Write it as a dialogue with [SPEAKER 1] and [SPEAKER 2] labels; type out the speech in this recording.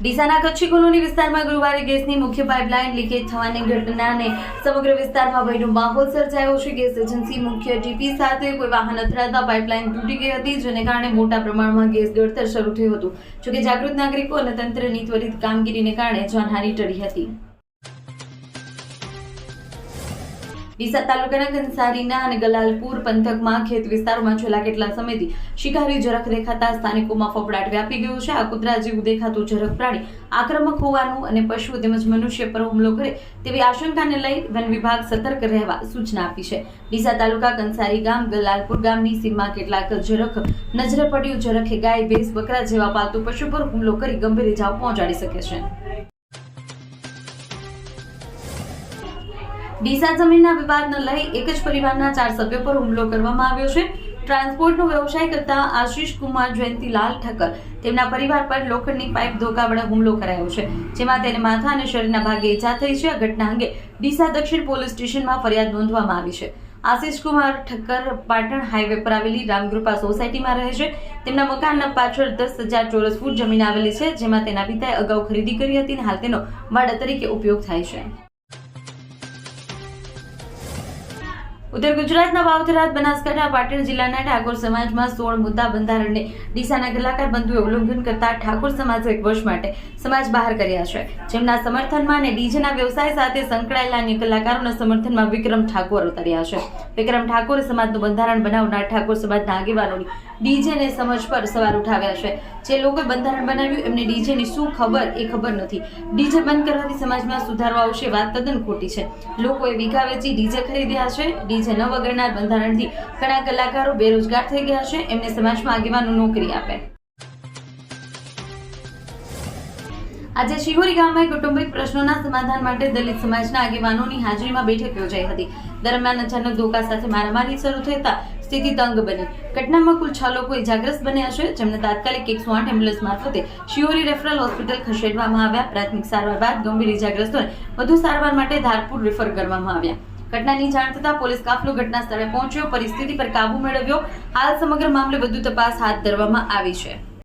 [SPEAKER 1] ડીસાના Kutchi colony વિસ્તારમાં ગુરુવારે ગેસની મુખ્ય પાઇપલાઇન લીકેજ થવાની ઘટનાને સમગ્ર વિસ્તારમાં ભયનો માહોલ સર્જાયો છે. ગેસ એજન્સી મુખ્ય ટીપી સાથે કોઈ વાહન અથડાતા પાઇપલાઇન તૂટી ગઈ હતી, જેને કારણે મોટા પ્રમાણમાં ગેસ ગળતર શરૂ થયું હતું. જોકે જાગૃત નાગરિકો અને તંત્રની ત્વરિત કામગીરીને કારણે જાનહાની ટળી હતી. ડીસા તાલુકાના કંસારીના અને ગલાલપુર પંથકમાં ખેત વિસ્તારોમાં છેલ્લા કેટલા સમયથી શિકારી ઝરખ દેખાતા સ્થાનિકોમાં ફફડાટ વ્યાપી ગયો છે. આ કુતરા જેવું દેખાતું ઝરખ પ્રાણી આક્રમક હોવાનું અને પશુ તેમજ મનુષ્ય પર હુમલો કરે તેવી આશંકાને લઈ વન વિભાગ સતર્ક રહેવા સૂચના આપી છે. ડીસા તાલુકા કંસારી ગામ, ગલાલપુર ગામની સીમમાં કેટલાક ઝરખ નજરે પડ્યું. ઝરખે ગાય, ભેંસ, બકરા જેવા પાલતુ પશુ પર હુમલો કરી ગંભીર ઇજાઓ પહોંચાડી શકે છે. ડીસા જમીનના વિવાદને લઈ એક જ પરિવારના ચાર સભ્યો પર હુમલો કરવામાં આવ્યો છે. ટ્રાન્સપોર્ટનો વ્યવસાય કરતા આશીષ કુમાર જયંતિલાલ ઠક્કર તેમના પરિવાર પર લોખંડની પાઇપ ધોકા વડે હુમલો કરાયો છે, જેમાં તેને માથા અને શરીરના ભાગે ઈજા થઈ છે. આ ઘટના અંગે ડીસા દક્ષિણ પોલીસ સ્ટેશનમાં ફરિયાદ નોંધવામાં આવી છે. આશીષ કુમાર ઠક્કર પાટણ હાઈવે પર આવેલી રામકૃપા સોસાયટીમાં રહે છે. તેમના મકાનના પાછળ દસ હજાર ચોરસ ફૂટ જમીન આવેલી છે, જેમાં તેના પિતાએ અગાઉ ખરીદી કરી હતી અને હાલ તેનો વાડા તરીકે ઉપયોગ થાય છે. ઉત્તર ગુજરાતના વાવથરાજ બનાસકાંઠા પાટણ જિલ્લાના ઠાકોર સમાજમાં સોળ મુદ્દા બંધારણને ડીસાના કલાકાર બંધુએ ઉલ્લંઘન કરતા ઠાકોર સમાજ એક વર્ષ માટે સમાજ બહાર કર્યા છે. જેમના સમર્થનમાં અને ડીજેના વ્યવસાય સાથે સંકળાયેલા અન્ય કલાકારોના સમર્થનમાં વિક્રમ ઠાકોર ઉતર્યા છે. વિક્રમ ઠાકોર સમાજનું બંધારણ બનાવનાર ઠાકોર સમાજના આગેવાનોની ડીજેને સમજ પર સવાલ ઉઠાવ્યા છે. જે લોકોએ બંધારણ બનાવ્યું, એમને ડીજેની શું ખબર? એ ખબર નથી. ડીજે બંધ કરવાથી સમાજમાં સુધારો આવશે વાત તદ્દન ખોટી છે. લોકોએ વીઘા વેચી ડીજે ખરીદ્યા છે. ડીજે ન વગરનાર બંધારણથી ઘણા કલાકારો બેરોજગાર થઈ ગયા છે. એમને સમાજમાં આગેવાનો નોકરી આપે. આજે શિહોરી ગામમાં કૌટુંબિક પ્રશ્નોના સમાધાન માટે દલિત સમાજના આગેવાનોની હાજરીમાં બેઠક યોજાઈ હતી. દરમિયાન અચાનક ધોકા સાથે મારામારી શરૂ થતા સ્થિતિ તંગ બની. ઘટનામાં કુલ છ લોકો ઇજાગ્રસ્ત બન્યા છે, જેમને તાત્કાલિક એકસો આઠ એમ્બ્યુલન્સ મારફતે શિયોરી રેફરલ હોસ્પિટલ ખસેડવામાં આવ્યા. પ્રાથમિક સારવાર બાદ ગંભીર ઇજાગ્રસ્તોને વધુ સારવાર માટે ધારપુર રેફર કરવામાં આવ્યા. ઘટનાની જાણ થતાં પોલીસ કાફલો ઘટના સ્થળે પહોંચ્યો. પરિસ્થિતિ પર કાબુ મેળવ્યો. હાલ સમગ્ર મામલે વધુ તપાસ હાથ ધરવામાં આવી છે.